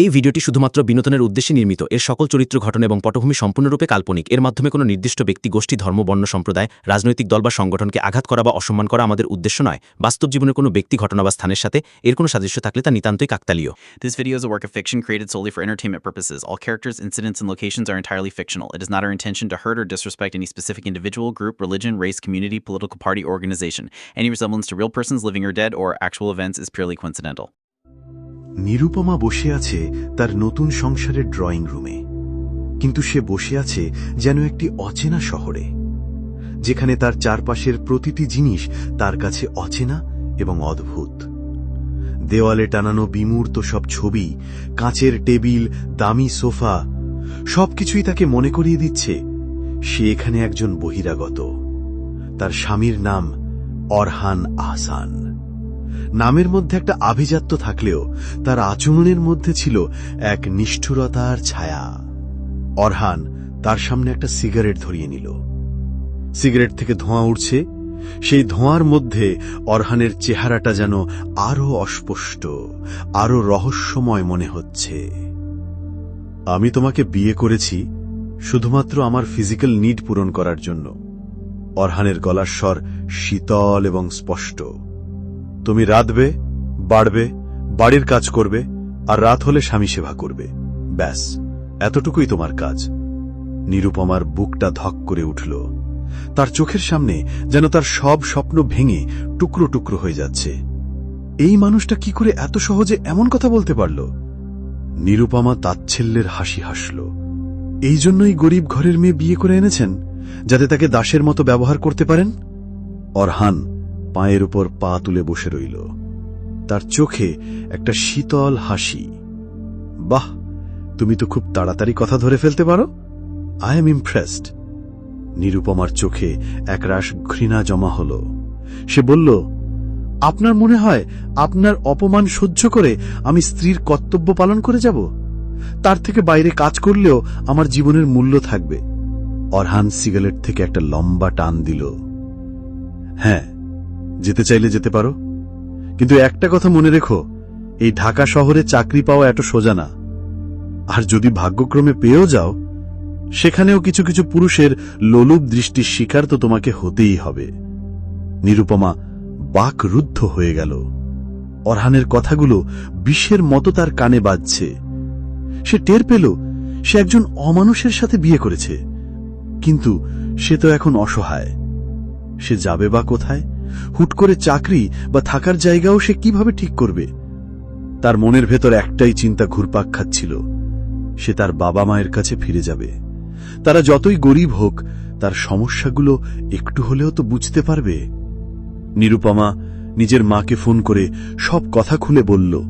এই ভিডিওটি শুধুমাত্র বিনোদনের উদ্দেশ্যে নির্মিত এর সকল চরিত্র ঘটনা এবং পটভূমি সম্পূর্ণরূপে কাল্পনিক এর মাধ্যমে কোনো নির্দিষ্ট ব্যক্তি গোষ্ঠী ধর্ম বর্ণ সম্প্রদায় রাজনৈতিক দল বা সংগঠনকে আঘাত করা বা অসম্মান করা আমাদের উদ্দেশ্য নয় বাস্তব জীবনের কোনো ব্যক্তি ঘটনা বা স্থানের সাথে এর কোনো সাদৃশ্য থাকলে তা নিতান্তই কাকতালীয় This video is a work of fiction created solely for entertainment purposes. All characters, incidents, and locations are entirely fictional. It is not our intention to hurt or disrespect any specific individual, group, religion, race, community, political party, or organization. Any resemblance to real persons living or dead or actual events is purely coincidental. Nirupama বসে আছে তার নতুন সংসারের drawing রুমে। কিন্তু সে বসে আছে যেন একটি অচেনা শহরে, যেখানে তার চারপাশের প্রতিটি জিনিস তার কাছে অচেনা এবং অদ্ভুত। দেওয়ালে টানানো বিমূর্ত সব ছবি, কাঁচের টেবিল, দামি সোফা, সবকিছুই তাকে মনে করিয়ে দিচ্ছে, সে এখানে একজন বহিরাগত। তার স্বামীর নাম অরহান আহসান। নামের মধ্যে একটা আভিজাত্য থাকলেও তার আচরণের মধ্যে ছিল এক নিষ্ঠুরতার ছায়া। অরহান তার সামনে একটা সিগারেট ধরিয়ে নিল। সিগারেট থেকে ধোঁয়া উঠছে সেই ধোঁয়ার মধ্যে অরহানের চেহারাটা যেন আরও অস্পষ্ট আরও রহস্যময় মনে হচ্ছে। আমি তোমাকে বিয়ে করেছি শুধুমাত্র আমার ফিজিক্যাল নিড পূরণ করার জন্য। অরহানের গলার স্বর শীতল এবং স্পষ্ট। তুমি রাঁধবে, বাড়বে, বাড়ির কাজ করবে, আর রাত হলে স্বামী সেবা করবে। ব্যাস, এতটুকুই তোমার কাজ। নিরুপমার বুকটা ধক করে উঠল। তার চোখের সামনে যেন তার সব স্বপ্ন ভেঙে টুকরো টুকরো হয়ে যাচ্ছে। এই মানুষটা কি করে এত সহজে এমন কথা বলতে পারল? নিরুপমা তাচ্ছিল্যের হাসি হাসল। এই জন্যই গরিব ঘরের মেয়ে বিয়ে করে এনেছেন, যাতে তাকে দাসের মতো ব্যবহার করতে পারেন? অরহান পায়ের উপর পা তুলে বসে রইল। তার চোখে একটা শীতল হাসি। বাহ, তুমি তো খুব তাড়াতাড়ি কথা ধরে ফেলতে পারো। আই এম ইমপ্রেসড নিরুপমার চোখে একরাশ ঘৃণা জমা হল। সে বলল, আপনার মনে হয় আপনার অপমান সহ্য করে আমি স্ত্রীর কর্তব্য পালন করে যাব? তার থেকে বাইরে কাজ করলেও আমার জীবনের মূল্য থাকবে। অরহান সিগারেট থেকে একটা লম্বা টান দিল। হ্যাঁ যেতে চাইলে যেতে পারো। কিন্তু একটা কথা মনে রেখো, এই ঢাকা শহরে চাকরি পাওয়া এত সোজা না। আর যদি ভাগ্যক্রমে পেয়েও যাও, সেখানেও কিছু কিছু পুরুষের লোলুপ দৃষ্টির শিকার তো তোমাকে হতেই হবে। নিরুপমা বাক রুদ্ধ হয়ে গেল। অরহানের কথাগুলো বিশ্বের মতো তার কানে বাজছে। সে টের পেল, সে একজন অমানুষের সাথে বিয়ে করেছে। কিন্তু সে তো এখন অসহায়। সে যাবে বা কোথায়? হুট করে চাকরি বা থাকার জায়গাও সে কীভাবে ঠিক করবে? তার মনের ভেতর একটাই চিন্তা ঘুরপাক খাচ্ছিল। সে তার বাবা মায়ের কাছে ফিরে যাবে। তারা যতই গরিব হোক, তার সমস্যাগুলো একটু হলেও তো বুঝতে পারবে। নিরুপমা নিজের মাকে ফোন করে সব কথা খুলে বলল।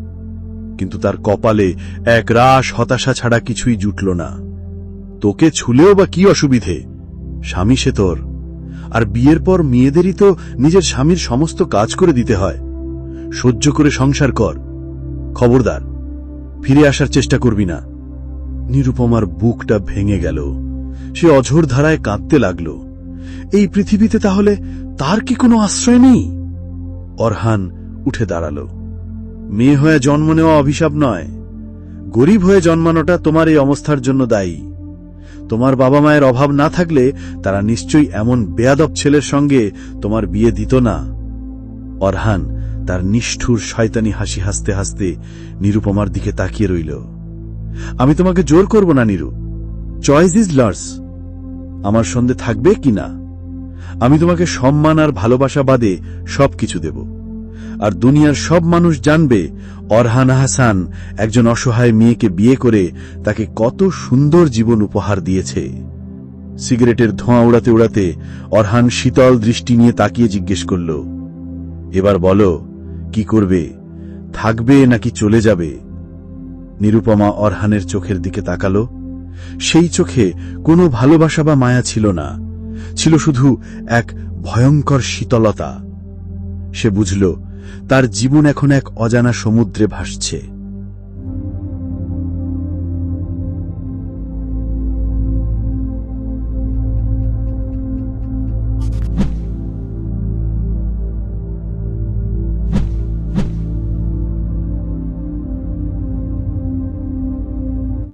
কিন্তু তার কপালে এক রাস হতাশা ছাড়া কিছুই জুটল না। তোকে ছুলেও বা কি অসুবিধে? স্বামী সে তোর। আর বিয়ের পর মেয়েদেরই তো নিজের স্বামীর সমস্ত কাজ করে দিতে হয়। সহ্য করে সংসার কর। খবরদার, ফিরে আসার চেষ্টা করবি না। নিরুপমার বুকটা ভেঙে গেল। সে অঝোর ধারায় কাঁদতে লাগল। এই পৃথিবীতে তাহলে তার কি কোনো আশ্রয় নেই? অরহান উঠে দাঁড়াল। মেয়ে হয়ে জন্ম নেওয়া অভিশাপ নয়। গরিব হয়ে জন্মানোটা তোমার এই অবস্থার জন্য দায়ী। তোমার বাবা মায়ের অভাব না থাকলে তারা নিশ্চয়ই এমন বেয়াদব ছেলের সঙ্গে তোমার বিয়ে দিত না। অরহান তার নিষ্ঠুর শয়তানি হাসি হাসতে হাসতে নিরুপমার দিকে তাকিয়ে রইল। আমি তোমাকে জোর করব না, নিরু। চয়েস ইজ লার্স আমার সন্ধে থাকবে কি না? আমি তোমাকে সম্মান আর ভালোবাসা বাদে সবকিছু দেব। আর দুনিয়ার সব মানুষ জানবে, অরহান হাসান একজন অসহায় মেয়েকে বিয়ে করে তাকে কত সুন্দর জীবন উপহার দিয়েছে। সিগারেটের ধোঁয়া উড়াতে উড়াতে অরহান শীতল দৃষ্টি নিয়ে তাকিয়ে জিজ্ঞেস করল, এবার বলো, কি করবে? থাকবে নাকি চলে যাবে? নিরুপমা অরহানের চোখের দিকে তাকালো। সেই চোখে কোনো ভালোবাসা বা মায়া ছিল না, ছিল শুধু এক ভয়ঙ্কর শীতলতা। সে বুঝল তার জীবন এখন এক অজানা সমুদ্রে ভাসছে।